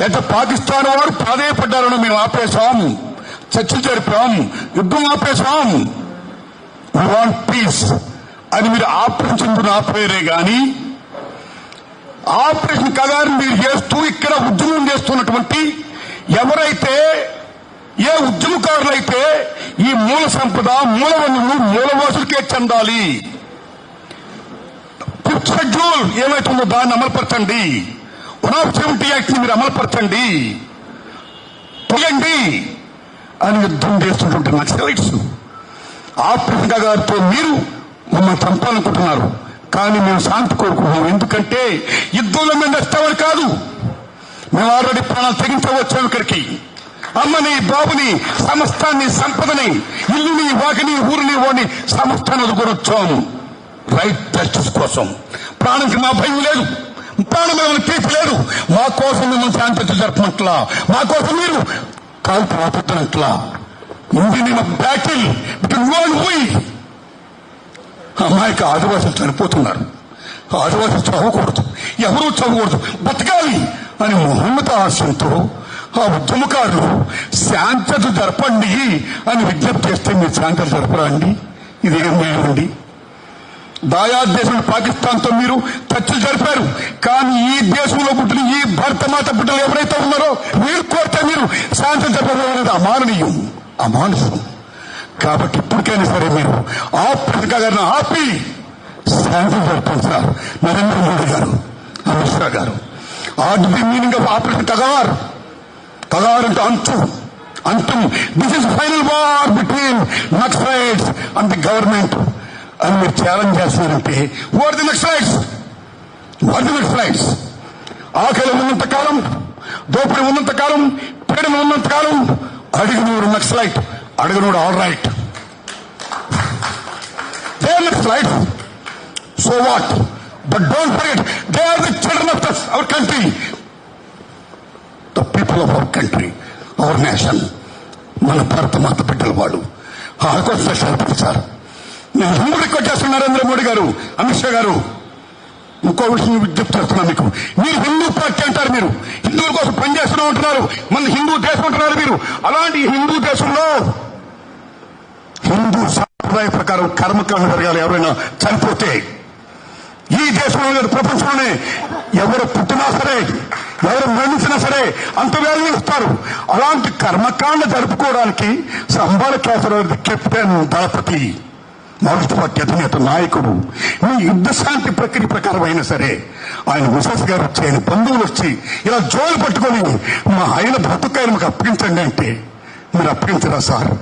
లేదా పాకిస్తాన్ వారు ప్రాధాయపడ్డారని మేము ఆపేశాం చర్చలు జరిపాం యుద్ధం ఆపేశాం వాంట్ పీస్ అని మీరు ఆపరేషన్ ఆపేరే గాని ఆపరేషన్ కదారు మీరు చేస్తూ ఇక్కడ ఉద్యమం చేస్తున్నటువంటి ఎవరైతే ఏ ఉద్యమకారులైతే ఈ మూల సంపద మూల వనరులు మూలవాసులకే చెందాలి. ఫిఫ్త్ షెడ్యూల్ ఏమైతుందో దాన్ని అమలుపరచండి. వన్ ఆఫ్ యాక్ట్ని మీరు అమలుపరచండి. పోయండి అని యుద్ధం చేస్తున్నటువంటి నక్సలైట్స్ ఆఫ్రికా గారితో మీరు మమ్మల్ని చంపాలనుకుంటున్నారు. కానీ మేము శాంతి కోరుకుంటున్నాం. ఎందుకంటే యుద్ధంలో మేము నష్టవారు కాదు. మేము ఆల్రెడీ ప్రాణాలు తెగించవచ్చు ఇక్కడికి అమ్మని బాబుని సమస్తాన్ని సంపదని ఇల్లుని వాకిని ఊరిని ఓని సమస్తాన్ని వదుకొనొచ్చాము రైట్ జస్టిస్ కోసం. ప్రాణంకి మా భయం లేదు. ప్రాణం మిమ్మల్ని తీసి లేదు. మా కోసం మిమ్మల్ని శాంతి జరపమంటలా మా కోసం మీరు కాల్పు ఇది ఇండియన్ బ్యాటిల్ బిట్వీన్ పోయి అమ్మాయికి ఆదివాసులు చనిపోతున్నారు. ఆదివాసులు చదవకూడదు. ఎవరూ చదవకూడదు. బతకాలి అని మహమ్మత ఆశయంతో ఆ ఉద్యమకారులు శాంతత జరపండి అని విజ్ఞప్తి చేస్తే మీరు శాంతత జరపరా అండి? ఇదేం మేమండి దాయా దేశం పాకిస్తాన్తో మీరు చర్చలు జరిపారు. కానీ ఈ దేశంలో పుట్టిన ఈ భరతమాత బిడ్డలు ఎవరైతే ఉన్నారో మీరు కోరితే మీరు శాంతం జరపడం అనేది అమాననీయం. అమానుషం కాబట్టి ఇప్పటికైనా సరే మీరు ఆఫ్రికా గారిని ఆపి శాంతం జరపండి సార్. నరేంద్ర మోడీ గారు అమిత్ షా గారు. Art the meaning of operation తగవార్ తగవార్ అంటే అంచు. అంతం this is final war between naxalites and the government అని మీరు ఛాలెంజ్ చేస్తున్నారంటే what the next naxalites what the next naxalites ఆకలి ఉన్నంత కాలం దోపిడి ఉన్నంత కాలం పీడన ఉన్నంత కాలం. అడిగినోడు naxalite అడిగినోడు all right they are naxalites so what but don't forget they are the children of our country the people of our country our nation మన భారత మాత బిడ్డల వాళ్ళు. ఆ కోసం సార్. నేను హిందూ రిక్వెస్ట్ నరేంద్ర మోడీ గారు అమిత్ షా గారు. ఇంకో విషయం విజ్ఞప్తి చేస్తున్నాను మీకు. మీరు హిందూ పార్టీ అంటారు మీరు. హిందువుల కోసం పనిచేస్తున్నాం అంటున్నారు మన హిందూ దేశం అంటున్నారు మీరు. అలాంటి హిందూ దేశంలో హిందూ సాంప్రదాయ ప్రకారం కర్మకాండ జరగాలి ఎవరైనా చనిపోతే. ఈ దేశంలో లేదు ప్రపంచంలోనే ఎవరు పుట్టినా సరే ఎవరు మరణించినా సరే అంత వేలు ఇస్తారు అలాంటి కర్మకాండ జరుపుకోవడానికి సంబాల కేసరావు కెప్టెన్ దళపతి మావోయిస్ట్ అధినేత నాయకుడు. మీ యుద్ధ శాంతి ప్రక్రియ ప్రకారం అయినా సరే ఆయన విశ్వాస్ గారు వచ్చి ఆయన బంధువులు వచ్చి ఇలా జోలు పట్టుకొని మా ఆయన బ్రతుకాయలు మాకు అప్పగించండి అంటే మీరు అప్పగించరా సార్?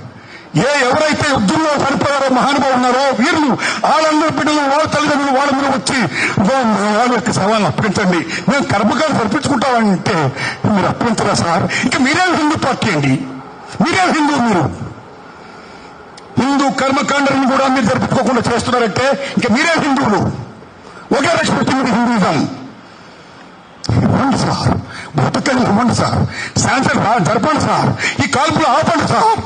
ఏ ఎవరైతే యుద్ధంలో చనిపోయారో మహానుభావులు ఉన్నారో వీరులు వాళ్ళందరి బిడ్డలు వాళ్ళ తల్లిదండ్రులు వాళ్ళ మీద వచ్చి వాళ్ళ యొక్క సవాళ్ళని అప్పగించండి. మేము కర్మకాలు జరిపించుకుంటామంటే మీరు అప్పగించరా సార్? ఇంకా మీరే హిందూ పార్టీ అండి? మీరే హిందూ మీరు? హిందూ కర్మకాండలను కూడా మీరు జరుపుకోకుండా చేస్తున్నారంటే ఇంకా మీరే హిందువులు. Okay respecting Hinduism. ఇవ్వండి సార్ బ్రతకని ఇవ్వండి సార్. శాంతం జరపండి సార్. ఈ కాల్పులు ఆపండి సార్.